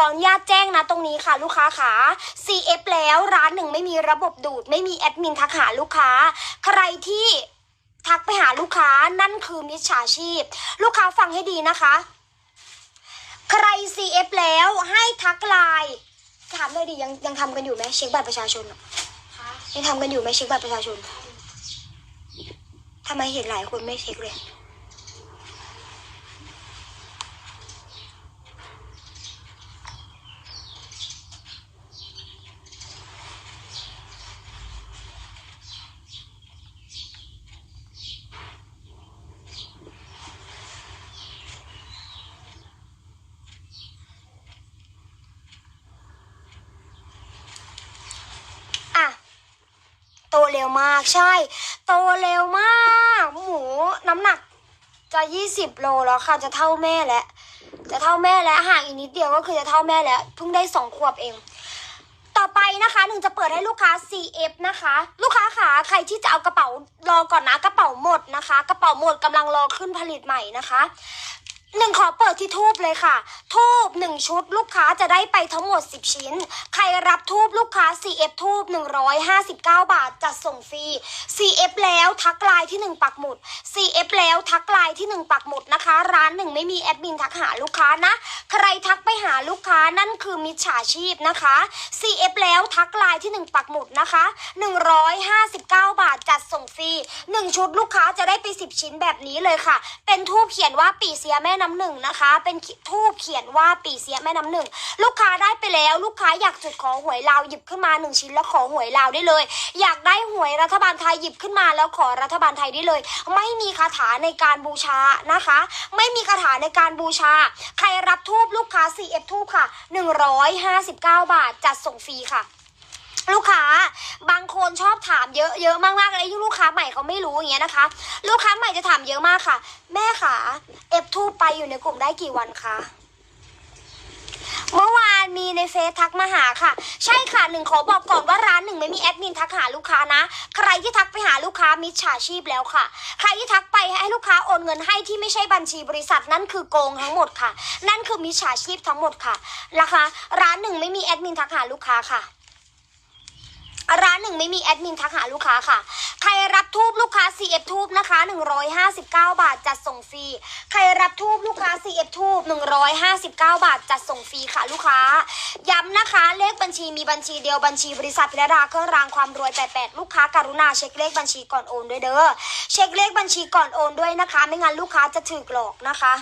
ขออนุญาตแจ้งนะตรงนี้ค่ะลูกค้าขา CF แล้วร้านหนึ่งไม่มีระบบดูด ไม่มีแอดมินทักหาลูกค้า ใครที่ทักไปหาลูกค้านั่นคือมิจฉาชีพ ลูกค้าฟังให้ดีนะคะ ใคร CF แล้วให้ทักไลน์ถามเลยดิยังยังทำกันอยู่ไหมเช็คบัตรประชาชนอะยังทำกันอยู่ไหมเช็คบัตรประชาชนทำไมเห็นหลายคนไม่เช็คเลย วมากใช่ โตเร็วมาก หมูน้ำหนักจะยี่สิบโลแล้วค่ะจะเท่าแม่แล้วจะเท่าแม่แล้วห่างอีกนิดเดียวก็คือจะเท่าแม่แล้วเพิ่งได้สองขวบเอง ต่อไปนะคะหนึ่งจะเปิดให้ลูกค้า CF นะคะ ลูกค้าขาใครที่จะเอากระเป๋ารอก่อนนะกระเป๋าหมดนะคะ กระเป๋าหมดกำลังรอขึ้นผลิตใหม่นะคะ หนึ่งขอเปิดที่ทูบเลยค่ะ ทูบหนึ่งชุดลูกค้าจะได้ไปทั้งหมด 10 ชิ้น ใครรับทูบลูกค้า CF ทูบ159 บาทจัดส่งฟรี CF แล้วทักไลน์ที่ 1 ปักหมุด CF แล้วทักไลน์ที่ 1 ปักหมุดนะคะ ร้านหนึ่งไม่มีแอดมินทักหาลูกค้านะ ใครทักไปหาลูกค้านั่นคือมิจฉาชีพนะคะ CF แล้วทักไลน์ที่ 1 ปักหมุดนะคะ 159 บาทจัดส่งฟรี1ชุดลูกค้าจะได้ไป 10 ชิ้นแบบนี้เลยค่ะ เป็นทูบเขียนว่าปีเสียแม่น้ำหนึ่งนะคะ เป็นทูบเขียนว่าปีเสียแม่น้ำหนึ่งลูกค้าได้ไปแล้ว ลูกค้าอยากจุดขอหวยลาวหยิบขึ้นมา1ชิ้นแล้วขอหวยลาวได้เลย อยากได้หวยรัฐบาลไทยหยิบขึ้นมาแล้วขอรัฐบาลไทยได้เลย ไม่มีคาถาในการบูชานะคะ ไม่มีคาถาในการบูชา ใครรับทูบลูกค้า CF ทูบค่ะ 159 บาทจัดส่งฟรีค่ะ ลูกค้าบางคนชอบถามเยอะเยอะมากๆเลยยิ่งลูกค้าใหม่เขาไม่รู้อย่างเงี้ยนะคะ ลูกค้าใหม่จะถามเยอะมากค่ะ แม่ขาเอฟทูไปอยู่ในกลุ่มได้กี่วันคะเมื่อวานมีในเฟซทักมาหาค่ะ ใช่ค่ะหนึ่งขอบอกก่อนว่าร้านหนึ่งไม่มีแอดมินทักหาลูกค้านะ ใครที่ทักไปหาลูกค้ามิจฉาชีพแล้วค่ะ ใครที่ทักไปให้ลูกค้าโอนเงินให้ที่ไม่ใช่บัญชีบริษัทนั่นคือโกงทั้งหมดค่ะ นั่นคือมิจฉาชีพทั้งหมดค่ะนะคะร้านหนึ่งไม่มีแอดมินทักหาลูกค้าค่ะ ร้านหนึ่งไม่มีแอดมินทักหาลูกค้าค่ะ ใครรับทูบลูกค้า CF ทูบนะคะ 159 บาทจัดส่งฟรี ใครรับทูบลูกค้า CF ทูบ159 บาทจัดส่งฟรีค่ะลูกค้า ย้ำนะคะเลขบัญชีมีบัญชีเดียวบัญชีบริษัทพิรดาเครื่องรางความรวย 88 ลูกค้าการุณาเช็คเลขบัญชีก่อนโอนด้วยเด้อ เช็คเลขบัญชีก่อนโอนด้วยนะคะ ไม่งั้นลูกค้าจะถูกหลอกนะคะ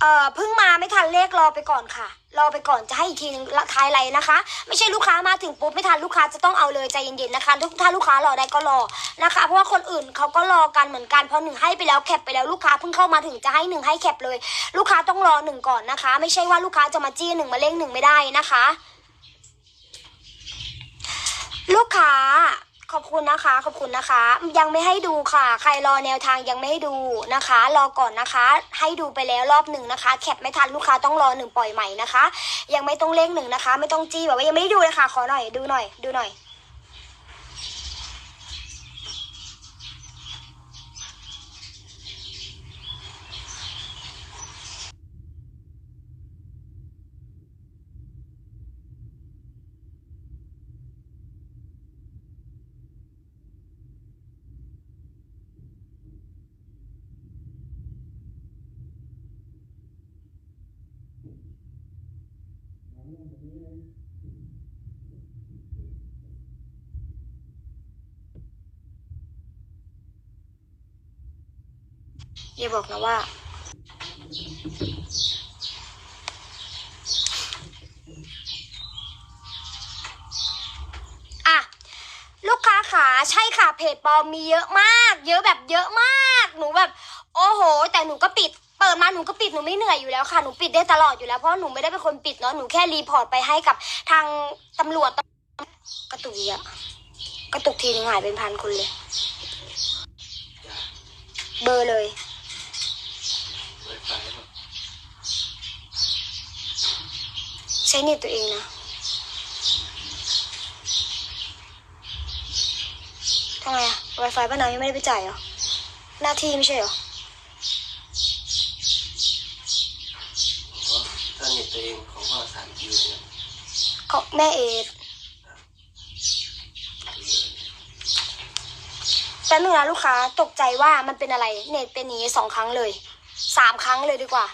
เอ่อเพิ่งมาไม่ทันเลขรอไปก่อนค่ะ รอไปก่อนจะให้อีกทีนึงท้ายไรนะคะ ไม่ใช่ลูกค้ามาถึงปุ๊บไม่ทันลูกค้าจะต้องเอาเลยใจเย็นๆนะคะถ้าลูกค้ารอได้ก็รอนะคะ เพราะว่าคนอื่นเขาก็รอกันเหมือนกันพอหนึ่งให้ไปแล้วแคปไปแล้วลูกค้าเพิ่งเข้ามาถึงจะให้หนึ่งให้แคปเลย ลูกค้าต้องรอหนึ่งก่อนนะคะ ไม่ใช่ว่าลูกค้าจะมาจี้หนึ่งมาเล่งหนึ่งไม่ได้นะคะ ลูกค้า ขอบคุณนะคะ ขอบคุณนะคะ ยังไม่ให้ดูค่ะ ใครรอแนวทางยังไม่ให้ดูนะคะ รอก่อนนะคะ ให้ดูไปแล้วรอบหนึ่งนะคะ แคปไม่ทันลูกค้าต้องรอหนึ่งปล่อยใหม่นะคะ ยังไม่ต้องเร่งหนึ่งนะคะ ไม่ต้องจี้แบบว่ายังไม่ได้ดูเลยค่ะ ขอหน่อยดูหน่อย ดูหน่อย อย่าบอกนะว่า อะ ลูกค้าขาใช่ค่ะเพจปลอมมีเยอะมาก เยอะแบบเยอะมาก หนูแบบ โอ้โห แต่หนูก็ปิด ปิดมาหนูก็ปิดหนูไม่เหนื่อยอยู่แล้วค่ะหนูปิดได้ตลอดอยู่แล้วเพราะหนูไม่ได้เป็นคนปิดเนาะหนูแค่รีพอร์ตไปให้กับทางตำรวจกระตุกเยอะกระตุกทีนึงหายเป็นพันคนเลย เบอร์เลยใช้เน็ตตัวเองนะทำไมอะ Wi-Fi ป้านายังไม่ได้ไปจ่ายเหรอ หน้าที่ไม่ใช่เหรอ ท่านของพ่อสามคิวเนี่ยเขาแม่เอดแป๊บนึงนะลูกค้าตกใจว่ามันเป็นอะไร เน็ตเป็นอย่างนี้สองครั้งเลยสามครั้งเลยดีกว่า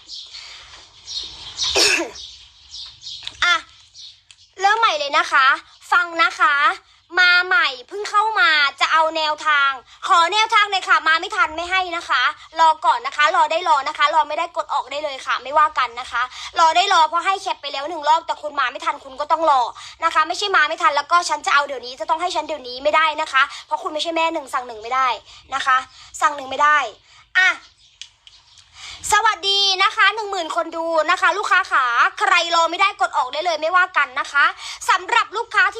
อะเริ่มใหม่เลยนะคะ ฟังนะคะ มาใหม่เพิ่งเข้ามาจะเอาแนวทาง ขอแนวทางเลยค่ะ มาไม่ทันไม่ให้นะคะ รอก่อนนะคะ รอได้รอนะคะ รอไม่ได้กดออกได้เลยค่ะ ไม่ว่ากันนะคะ รอได้รอเพราะให้แคปไปแล้วหนึ่งรอบแต่คุณมาไม่ทันคุณก็ต้องรอนะคะ ไม่ใช่มาไม่ทันแล้วก็ฉันจะเอาเดี๋ยวนี้จะต้องให้ฉันเดี๋ยวนี้ไม่ได้นะคะ เพราะคุณไม่ใช่แม่หนึ่งสั่งหนึ่งไม่ได้นะคะ สั่งหนึ่งไม่ได้อะสวัสดีนะคะหนึ่งหมื่นคนดูนะคะ ลูกค้าขาใครรอไม่ได้กดออกได้เลยไม่ว่ากันนะคะสำหรับลูกค้าที่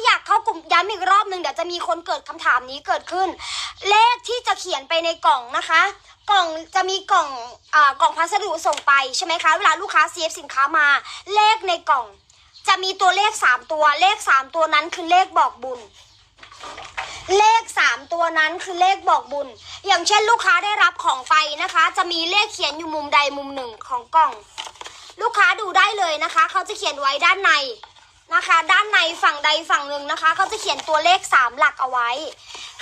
ำอีกรอบหนึ่งเดี๋ยวจะมีคนเกิดคำถามนี้เกิดขึ้น เลขที่จะเขียนไปในกล่องนะคะ กล่องจะมีกล่องอกล่องพัสดุส่งไปใช่ไหมคะเวลาลูกค้า CF สินค้ามา เลขในกล่อง จะมีตัวเลขสามตัวเลขสามตัวนั้นคือเลขบอกบุญเลขสามตัวนั้นคือเลขบอกบุญ อย่างเช่นลูกค้าได้รับของไปนะคะ จะมีเลขเขียนอยู่มุมใดมุมหนึ่งของกล่อง ลูกค้าดูได้เลยนะคะ เขาจะเขียนไว้ด้านใน นะคะ ด้านในฝั่งใดฝั่งหนึ่งนะคะเขาจะเขียนตัวเลขสามหลักเอาไว้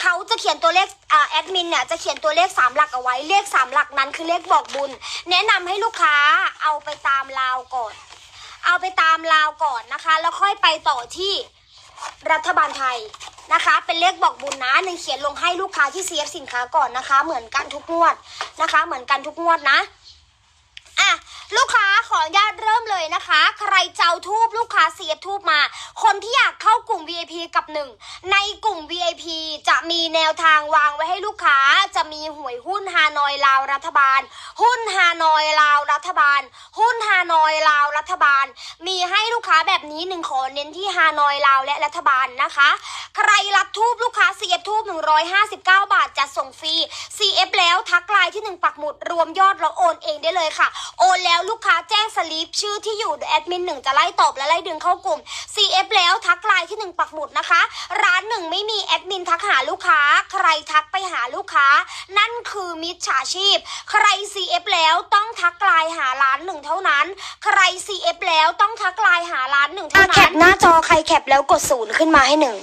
เขาจะเขียนตัวเลขอแอดมินเนี่ยจะเขียนตัวเลขสามหลักเอาไว้ เลขสามหลักนั้นคือเลขบอกบุญ แนะนำให้ลูกค้าเอาไปตามราวก่อน เอาไปตามราวก่อนนะคะ แล้วค่อยไปต่อที่รัฐบาลไทยนะคะ เป็นเลขบอกบุญนะหนึ่งเขียนลงให้ลูกค้าที่ CF สินค้าก่อนนะคะ เหมือนกันทุกงวดนะคะ เหมือนกันทุกงวดนะอะลูกค้าขออนุญาตเร เลยนะคะ ใครเจ้าทูบลูกค้า CF ทูบมา คนที่อยากเข้ากลุ่ม VIP กับหนึ่งในกลุ่ม VIP จะมีแนวทางวางไว้ให้ลูกค้า จะมีหวยหุ้นฮานอยลาวรัฐบาล หุ้นฮานอยลาวรัฐบาล หุ้นฮานอยลาวรัฐบาล มีให้ลูกค้าแบบนี้หนึ่งขอเน้นที่ฮานอยลาวและรัฐบาลนะคะ ใครรับทูบลูกค้า CF ทูบ159 บาทจะส่งฟรี CF แล้วทักไลน์ที่ 1 ปักหมุดรวมยอดแล้วโอนเองได้เลยค่ะ โอนแล้วลูกค้าแจ้งสลิปชื่อที่ที่อยู่แอดมินหนึ่งจะไล่ตอบและไล่ดึงเข้ากลุ่ม CF แล้วทักไลน์ที่1ปักหมุดนะคะ ร้านหนึ่งไม่มีแอดมินทักหาลูกค้า ใครทักไปหาลูกค้า นั่นคือมิจฉาชีพ ใคร CF แล้วต้องทักไลน์หาร้านหนึ่งเท่านั้น ใคร CF แล้วต้องทักไลน์หาร้านหนึ่งเท่านั้นแคปหน้าจอใครแคปแล้วกดศูนย์ขึ้นมาให้หนึ่ง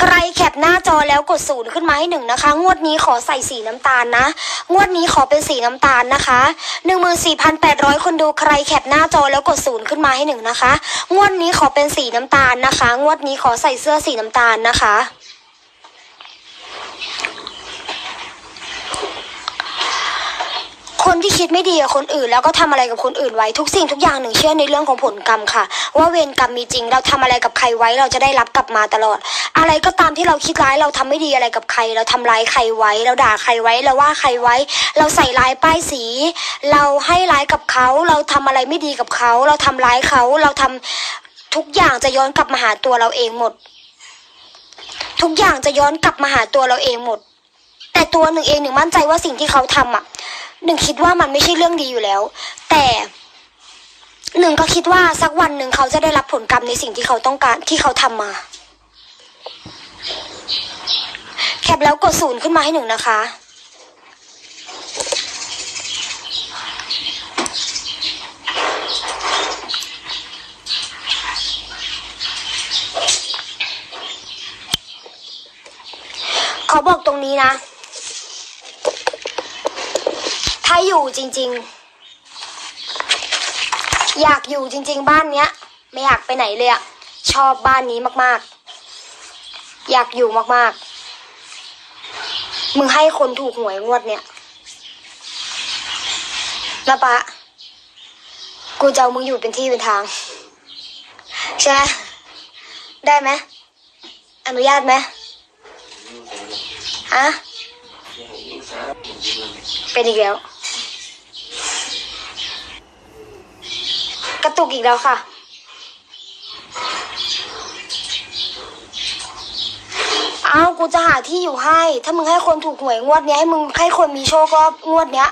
ใครแคปหน้าจอแล้วกดศูนย์ขึ้นมาให้หนึ่งนะคะ งวดนี้ขอใส่สีน้ำตาลนะ งวดนี้ขอเป็นสีน้ำตาลนะคะหนึ่งมืสี่พันแปดร้อยคนดูใครแคปหน้าจอแล้วกดศูนย์ขึ้นมาให้หนึ่งนะคะ งวดนี้ขอเป็นสีน้ำตาลนะคะ งวดนี้ขอใส่เสื้อสีน้ำตาลนะคะ คนที่คิดไม่ดีกับคนอื่น แล้วก็ทำอะไรกับคนอื่นไว้ทุกสิ่งทุกอย่างหนึ่งเชื่อในเรื่องของผลกรรมค่ะ ว่าเวรกรรมมีจริง เราทำอะไรกับใครไว้เราจะได้รับกลับมาตลอด อะไรก็ตามที่เราคิดร้ายเราทำไม่ดีอะไรกับใคร เราทำร้ายใครไว้ เราด่าใครไว้เราว่าใครไว้ เราใส่ร้ายป้ายสี เราให้ร้ายกับเขาเราทำอะไรไม่ดีกับเขา เราทำร้ายเขาเราทำทุกอย่างจะย้อนกลับมาหาตัวเราเองหมด ทุกอย่างจะย้อนกลับมาหาตัวเราเองหมด แต่ตัวหนึ่งเองหนึ่งมั่นใจว่าสิ่งที่เขาทำอะ หนึ่งคิดว่ามันไม่ใช่เรื่องดีอยู่แล้ว แต่หนึ่งก็คิดว่าสักวันหนึ่งเขาจะได้รับผลกรรมในสิ่งที่เขาต้องการที่เขาทำมา แคปแล้วกดศูนย์ขึ้นมาให้หนึ่งนะคะ ขอบอกตรงนี้นะ ถ้าอยู่จริง ๆ อยากอยู่จริง ๆ บ้านเนี้ย ไม่อยากไปไหนเลยอะชอบบ้านนี้มากๆ อยากอยู่มากๆ มึงให้คนถูกหวยงวดเนี้ยนะปะกูจะเอามึงอยู่เป็นที่เป็นทาง ใช่ไหมได้ไหมอนุญาตไหมฮะเป็นอีกแล้ว กระตุกอีกแล้วค่ะ เอากูจะหาที่อยู่ให้ ถ้ามึงให้คนถูกหวยงวดเนี้ยให้มึงให้คนมีโชคก็งวดเนี้ย